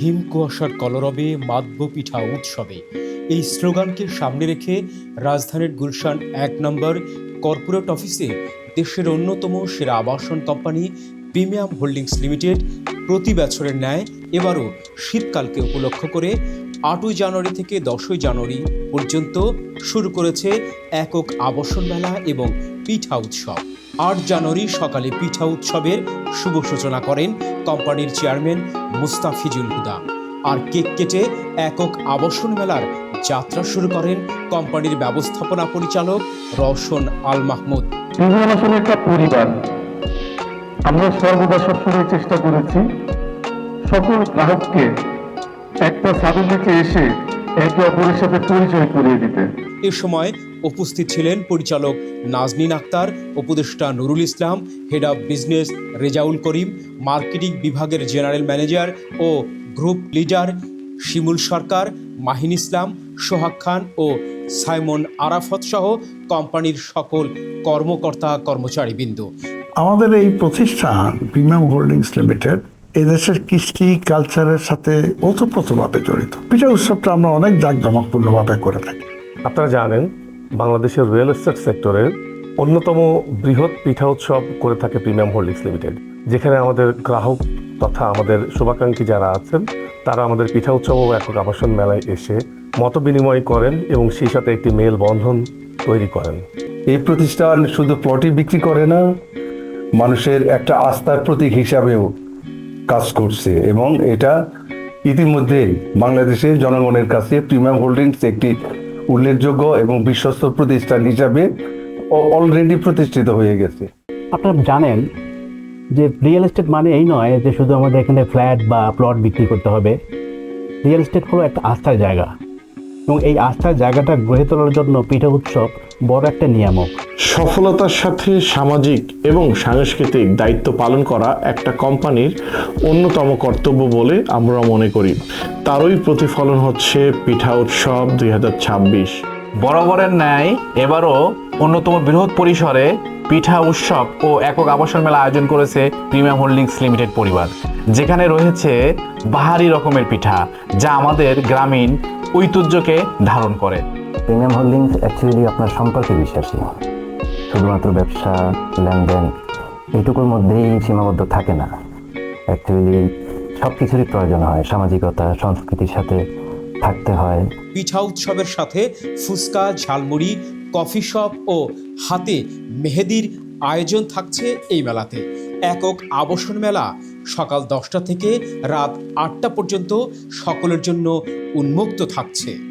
হিম কুয়াশার কলরবে মাদব পিঠা উৎসবে। এই স্লোগানকে সামনে রেখে রাজধানীর গুলশান এক নম্বর কর্পোরেট অফিসে দেশের অন্যতম সেরা আবাসন কোম্পানি প্রিমিয়াম হোল্ডিংস লিমিটেড প্রতি বছরের ন্যায় এবারও শীতকালকে উপলক্ষ করে আটই জানুয়ারি থেকে দশই জানুয়ারি পর্যন্ত শুরু করেছে একক আবাসন মেলা এবং পিঠা উৎসব। আট জানুয়ারি সকালে পিঠা উৎসবের শুভ সূচনা করেন কোম্পানির চেয়ারম্যান মুস্তাফিজুল হুদা। আর কেক কেটে একক আবাসন মেলার যাত্রা শুরু করেন কোম্পানির ব্যবস্থাপনা পরিচালক রওশন আল মাহমুদ। একটা পরিবার। আমরা সর্বদা সবসময় চেষ্টা করেছি সকল গ্রাহককে একটা নিচে এসে একে অপরের সাথে পরিচয় করিয়ে দিতে। এ সময় উপস্থিত ছিলেন পরিচালক নাজনীন আক্তার উপদেষ্টা Nurul Islam head of business Rezaul Karim marketing বিভাগের জেনারেল ম্যানেজার ও গ্রুপ লিডার শিমুল সরকার মাহিন ইসলাম সোহাগ খান ও সাইমন আরাফত সহ কোম্পানির সকল কর্মকর্তা কর্মচারীবৃন্দ। আমাদের এই প্রতিষ্ঠান প্রিমিয়াম হোল্ডিংস লিমিটেড এদেশের কৃষ্টি কালচারের সাথে ওতপ্রোতভাবে জড়িত। পিঠা উৎসবটা আমরা অনেক জাঁকজমকপূর্ণভাবে করে থাকি। আপনারা জানেন বাংলাদেশের রিয়েল এস্টেট সেক্টরের অন্যতম বৃহৎ পিঠা উৎসব করে থাকে প্রিমিয়াম হোল্ডিংস লিমিটেড যেখানে আমাদের গ্রাহক তথা আমাদের শুভাকাঙ্ক্ষী যারা আছেন তারা আমাদের পিঠা উৎসব ও একক আবাসন মেলায় এসে মত বিনিময় করেন এবং সেই সাথে একটি মেল বন্ধন তৈরি করেন। এই প্রতিষ্ঠান শুধু প্লটই বিক্রি করে না মানুষের একটা আস্থার প্রতীক হিসাবেও কাজ করছে এবং এটা ইতিমধ্যে বাংলাদেশের জনগণের কাছে প্রিমিয়াম হোল্ডিংস একটি উল্লেখযোগ্য এবং বিশ্বস্ত প্রতিষ্ঠান হিসাবে অলরেডি প্রতিষ্ঠিত হয়ে গেছে। আপনারা জানেন যে রিয়েল এস্টেট মানে এই নয় যে শুধু আমাদের এখানে ফ্ল্যাট বা প্লট বিক্রি করতে হবে। রিয়েল এস্টেট হলো একটা আস্থার জায়গা। এবং এই আস্থার জায়গাটা গড়ে তোলার জন্য পিঠা উৎসব বড় একটা নিয়ামক। সফলতার সাথে সামাজিক এবং সাংস্কৃতিক দায়িত্ব পালন করা একটা কোম্পানির অন্যতম কর্তব্য বলে আমরা মনে করি। তারই প্রতিফলন হচ্ছে পিঠা উৎসব দুই বরাবরের ন্যায় এবারও অন্যতম বৃহৎ পরিসরে পিঠা উৎসব ও একক আবাসন মেলা আয়োজন করেছে প্রিমিয়াম হোল্ডিংস লিমিটেড পরিবার। যেখানে রয়েছে বাহারি রকমের পিঠা যা আমাদের গ্রামীণ ঐতিহ্যকে ধারণ করে। প্রিমিয়াম হোল্ডিংস অ্যাকচুয়ালি আপনার সম্পর্কে বিশ্বাসী। শুধুমাত্র ব্যবসা লেনদেন এইটুকুর মধ্যেই সীমাবদ্ধ থাকে না। অ্যাকচুয়ালি সব কিছুরই প্রয়োজন হয়। সামাজিকতা সংস্কৃতির সাথে থাকতে হয়। পিঠা উৎসবের সাথে ফুচকা ঝালমুড়ি কফি শপ ও হাতে মেহেদির আয়োজন থাকছে এই মেলাতে। একক আবসন মেলা সকাল দশটা থেকে রাত আটটা পর্যন্ত সকলের জন্য উন্মুক্ত থাকছে।